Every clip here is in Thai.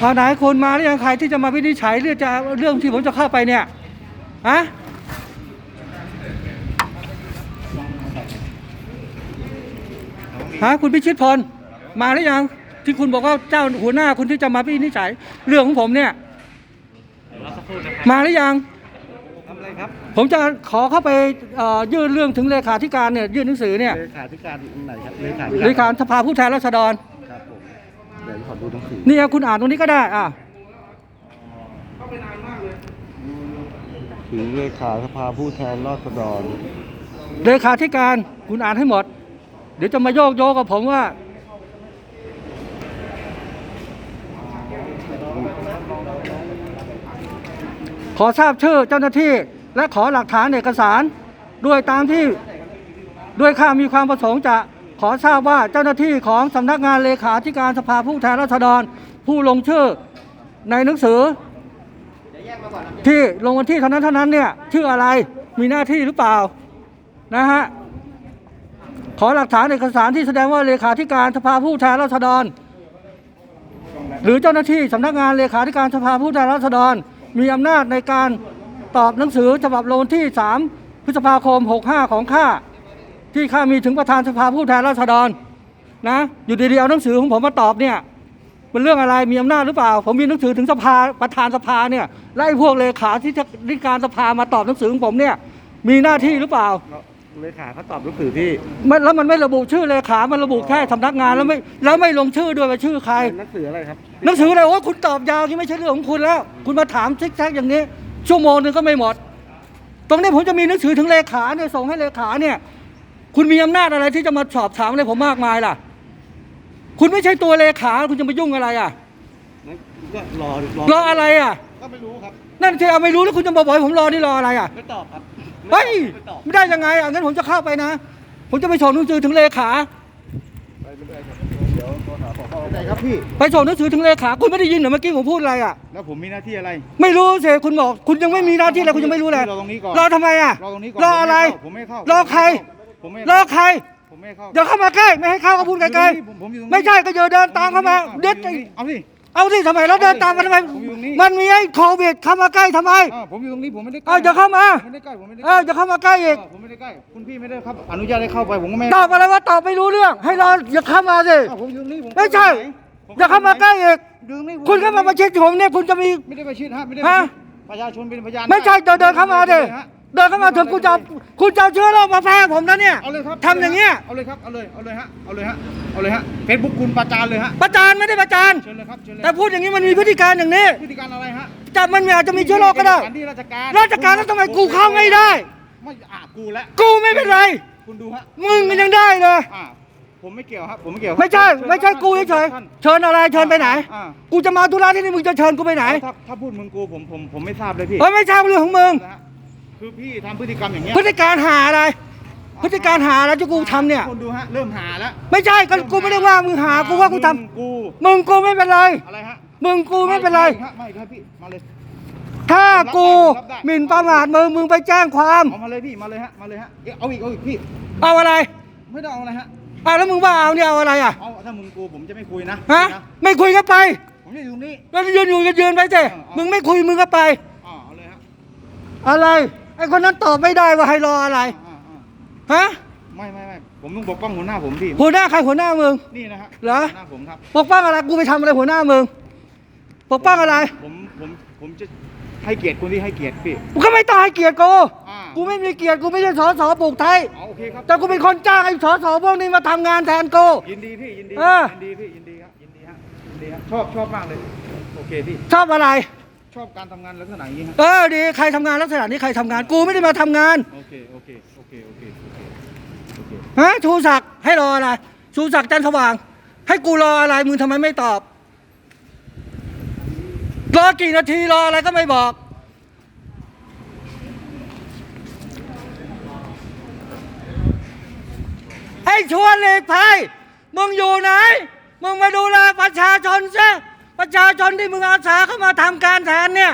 เอาไหนคุณมาหรือยังใครที่จะมาวินิจฉัยเรื่องจะเรื่องที่ผมจะเข้าไปเนี่ยฮะฮะคุณพิชิตพลมาหรือยังที่คุณบอกว่าเจ้าหัวหน้าคุณที่จะมาวินิจฉัยเรื่องของผมเนี่ยมาหรือยังทำอะไรครับผมจะขอเข้าไปเอ่อยื่นเรื่องถึงเลขาธิการเนี่ยยื่นหนังสือเนี่ยเลขาธิการไหนครับเลขาเลขาสภาผู้แทนราษฎรครับผมเดี๋ยวขอดูหนังสือนี่ครับคุณอ่านตรงนี้ก็ได้อะถึงเลขาสภาผู้แทนราษฎรเลขาธิการคุณอ่านให้หมด เดี๋ยวจะมาโยกโยกกับผมว่า ขอทราบชื่อเจ้าหน้าที่ และขอหลักฐานเอกสาร ด้วยตามที่ด้วยข้ามีความประสงค์จะ ขอทราบว่าเจ้าหน้าที่ของสำนักงานเลขาธิการสภาผู้แทนราษฎร ผู้ลงชื่อในหนังสือ ที่ลงวันที่เท่านั้นเท่านั้นเนี่ยชื่ออะไรมีหน้าที่หรือเปล่านะฮะขอหลักฐานเอกสารที่แสดงว่าเลขาธิการสภาผู้แทนราษฎร หรือเจ้าหน้าที่สำนักงานเลขาธิการสภาผู้แทนราษฎร มีอำนาจในการตอบหนังสือฉบับลงที่ 3 พฤษภาคม 65 ของข้า ที่ข้ามีถึงประธานสภาผู้แทนราษฎรนะอยู่ดีๆเอาหนังสือของผมมาตอบเนี่ยเป็นเรื่องอะไรมีอำนาจหรือเปล่า ผมมีหนังสือถึงสภาประธานสภาเนี่ยไล่พวกเลขาที่ธิการสภามาตอบหนังสือของผมเนี่ยมีหน้าที่หรือเปล่าเลขาเขาตอบหนังสือพี่มันแล้วมันไม่ระบุชื่อเลขา มันระบุแค่สำนักงานแล้วไม่แล้วไม่ลงชื่อด้วยว่าชื่อใครหนังสืออะไรครับหนังสืออะไรโอ้คุณตอบยาวที่ไม่ใช่เรื่องของคุณแล้ว คุณมาถามซิกแซกอย่างนี้ ชั่วโมงหนึ่งก็ไม่หมด ตรงนี้ผมจะมีหนังสือถึงเลขาเนี่ยส่งให้เลขาเนี่ย คุณมีอำนาจอะไรที่จะมาสอบถามอะไรผมมากมายล่ะ คุณไม่ใช่ตัวเลขา คุณจะมายุ่งอะไรอะก็รอรออะไรอะ ก็ไม่รู้ครับ นั่นที่เอาไม่รู้แล้วคุณจะมาบอกให้ผมรอนี่รออะไรอะ ไม่ตอบครับเฮ้ย ไม่ตอบไม่ได้ยังไงอะงั้นผมจะเข้าไปนะ ผมจะไปส่งหนังสือถึงเลขา ไปไม่ได้ครับเดี๋ยวโทรหาผอได้ครับพี่ ไปส่งหนังสือถึงเลขา คุณไม่ได้ยินเหรอเมื่อกี้ผมพูดอะไรอะ แล้วผมมีหน้าที่อะไร ไม่รู้สิคุณบอก คุณยังไม่มีหน้าที่อะไรคุณยังไม่รู้เลยรอตรงนี้ก่อนรอทำไมอะ รอตรงนี้ก่อนรออะไร ผมไม่เข้ารอใคร ผมไม่รเข้าอใครผมไม่เข้าอย่าเข้ามาใกล้ไม่ให้เข้าก็พูดไกลผมผมอยู่ตรงๆนี้ไม่ใช่ก็อย่าเดินตามเข้ามาเด็ดเอาสิ เอาสิทำไมเราเดินตามมาทำไมผมอยู่ตรงนี้มันมีไอ้โควิดเข้ามาใกล้ทำไมอ่าผมอยู่ตรงนี้ผมไม่ได้ใกล้เอาอย่าเข้ามาผมไม่ได้ใกล้ผมไม่ได้เอออย่าเข้ามาใกล้อีกเออผมไม่ได้ใกล้คุณพี่ไม่ได้ครับ อนุญาตให้เข้าไปผมก็ไม่ตอบอะไรว่าตอบไม่รู้เรื่อง ให้รออย่าเข้ามาสิ อ้าวผมอยู่ตรงนี้ผมไม่ใช่ผมอย่าเข้ามาใกล้อีกอยู่ตรงนี้ผคุณเข้ามาประชิดผมเนี่ยคุณจะมี ไม่ได้ไปชิดฮะไม่ได้ฮะไปชิดประชาชนเป็นพยานไม่ใช่เดินเดินเข้ามาดิ ฮะ เดินเข้ามาถึงคุณจะเอาคุณจะเอาเชื้อโรคมาแพร่ผมนะเนี่ยเอาเลยครับทำอย่างเงี้ยเอาเลยครับ เอาเลย เอาเลยฮะ เอาเลยฮะ เอาเลยฮะเฟซบุ๊กคุณประจานเลยฮะ ประจานไม่ได้ประจาน เชิญเลยครับเชิญเลยแต่พูดอย่างนี้มันมีพฤติการอย่างนี้พฤติการอะไรฮะจับมันอาจจะมีเชื้อโรคก็ได้สถานที่ราชการราชการแล้วทำไมกูเข้าไม่ได้ ไม่อะกูแล้วกูไม่เป็นไร คุณดูฮะมึงมันยังได้เลย อ่าผมไม่เกี่ยวครับ ผมไม่เกี่ยวครับไม่ใช่เญไม่ใช่กูท่านเฉยท่านๆเชิญอะไรเชิญไปไหน อ่ากูจะมาธุระที่นี่มึงจะเชิญกูไปไหนถ้าถ้าพูดมึงกูผมผมผมไม่ทราบเลยพี่เฮ้ยไม่ใช่เรื่องของมึง นะฮะ คือพี่ทำพฤติกรรมอย่างเงี้ยพฤติการหาอะไร พฤติการหาอะไรที่กูทำเนี่ย คนดูฮะเริ่มหาแล้ว ไม่ใช่ก็กูไม่ได้ว่ามึงหากูว่ากูทำมึงกูมึงกูไม่เป็นไรอะไรฮะมึงกูไม่เป็นไรฮะไม่ครับพี่มาเลยถ้ากูผมรับได้หมิ่นประมาทมึงมึงไปแจ้งความเอามาเลยพี่มาเลยฮะมาเลยฮะเอาอีกเอาอีกพี่เอาอะไร ไม่ต้องเอาอะไรฮะอะแล้วมึงว่าเอาเนี่ยเอาอะไรอะเอาถ้ามึงกูผมจะไม่คุยนะฮะนะไม่คุยก็ไปผมจะอยู่ตรงนี้แล้วยืนอยู่ก็ยืนไปสิเอาเอามึมึงไม่คุยมึงก็ไปอ่าเอาเลยฮะอะไร ไอ้คนนั้นตอบไม่ได้ว่าให้รออะไร อ่าอ่าฮะ ไม่ไม่ไม่ผมต้องปกป้องหัวหน้าผมพี่ หัวหน้าใครหัวหน้ามึง นี่นะฮะเหรอ หัวหน้าผมครับ ปกป้องอะไร กูไปทำอะไรหัวหน้ามึง ปกป้องอะไร ผมผมผมจะให้เกียรติคนที่ให้เกียรติพี่ กูก็ไม่ต้องให้เกียรติกู อ่ากูไม่มีเกียรติ กูไม่ใช่สสปลูกไทย เอาโอเคครับ แต่กูเป็นคนจ้างไอ้สสพวกนี้มาทำงานแทนกู ยินดีพี่ยินดีเออ ยินดีพี่ยินดีครับยินดีฮะยินดีฮะชอบชอบมากเลย โอเคพี่ ชอบอะไร ชอบการทำงานลักษณะอย่างนี้ฮะเออดีใครทำงานลักษณะนี้ใครทำงานกูไม่ได้มาทำงานโอเคโอเคโอเคโอเคโอเคโอเคฮะชูศักดิ์ให้รออะไรชูศักดิ์จันทร์สว่าง ให้กูรออะไรมึงทำไมไม่ตอบรอกี่นาทีรออะไรก็ไม่บอก ไอ้ชวนเหล็กไพรมึงอยู่ไหน มึงมาดูแลประชาชนซะ ประชาชนที่มึงอาสาเข้ามาทำการแทนเนี่ย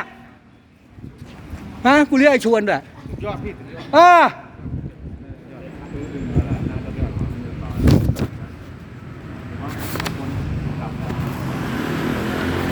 ฮะกูเรียกไอ้ชวนด้วยสุดยอดพี่สุดยอด เออ